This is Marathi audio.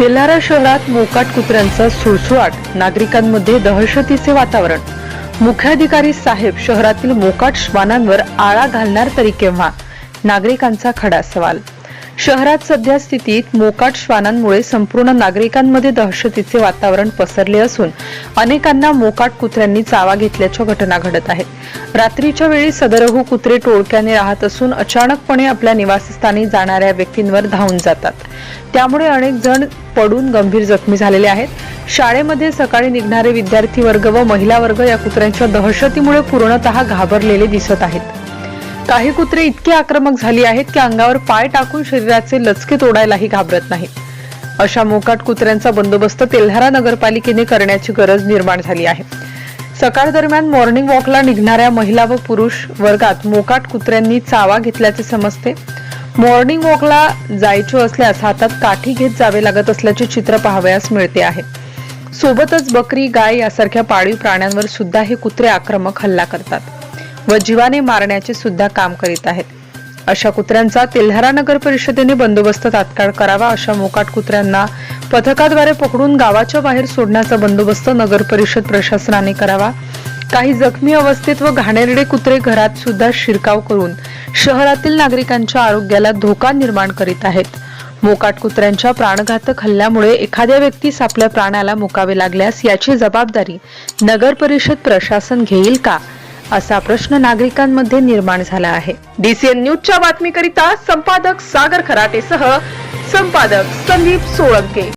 तेलारा शहरात मोकाट कुत्र्यांचा सुळसुळाट नागरिकांमध्ये दहशतीचे वातावरण. मुख्याधिकारी साहेब शहरातील मोकाट श्वानांवर आळा घालणार तरी केव्हा? नागरिकांचा खडा सवाल. शहरात सध्या स्थितीत मोकाट श्वानांमुळे संपूर्ण नागरिकांमध्ये दहशतीचे वातावरण पसरले असून अनेकांना मोकाट कुत्र्यांनी चावा घेतल्याच्या घटना घडत आहेत. रात्रीच्या वेळी सदरहू कुत्रे टोळक्याने राहत असून अचानकपणे आपल्या निवासस्थानी जाणाऱ्या व्यक्तींवर धावून जातात. त्यामुळे अनेक जण पडून गंभीर जखमी झालेले आहेत. शाळेमध्ये सकाळी निघणारे विद्यार्थी वर्ग व महिला वर्ग या कुत्र्यांच्या दहशतीमुळे पूर्णतः घाबरलेले दिसत आहेत. काही कुत्रे इतके आक्रमक झाली आहेत की अंगावर पाय टाकून शरीराचे लचके तोडायलाही घाबरत नाहीत. अशा मोकाट कुत्र्यांचा बंदोबस्त तेल्हारा नगरपालिकेने करण्याची गरज निर्माण झाली आहे. सकाळ दरम्यान मॉर्निंग वॉकला निघणाऱ्या महिला व पुरुष वर्गात मोकाट कुत्र्यांनी चावा घेतल्याचे समजते. मॉर्निंग वॉकला जायचे असल्यास हातात काठी घेत जावे लागत असल्याचे चित्र पाहावयास मिळते आहे. सोबतच बकरी गाय यासारख्या पाळीव प्राण्यांवर सुद्धा हे कुत्रे आक्रमक हल्ला करतात. व जीवाने मारण्याचे सुद्धा काम करीत आहेत. अशा कुत्र्यांचा तेल्हारा नगर परिषदेने बंदोबस्त तात्काळ करावा अशा मोकाट कुत्र्यांना पथकाद्वारे पकडून गावाच्या बाहेर सोडण्याचा बंदोबस्त नगर परिषद प्रशासनाने करावा. काही जखमी अवस्थेत व घाणेरडे कुत्रे घरात सुद्धा शिरकाव करून शहरातील नागरिकांच्या आरोग्याला धोका निर्माण करीत आहेत. मोकाट कुत्र्यांच्या प्राणघातक हल्ल्यामुळे एखाद्या व्यक्तीस आपल्या प्राणाला मुकावे लागल्यास याची जबाबदारी नगर परिषद प्रशासन घेईल का? असा प्रश्न नागरिकांमध्ये निर्माण झाला आहे. डीसीएन न्यूजच्या बातमीकरिता संपादक सागर खराटेसह संपादक संदीप सोळंके.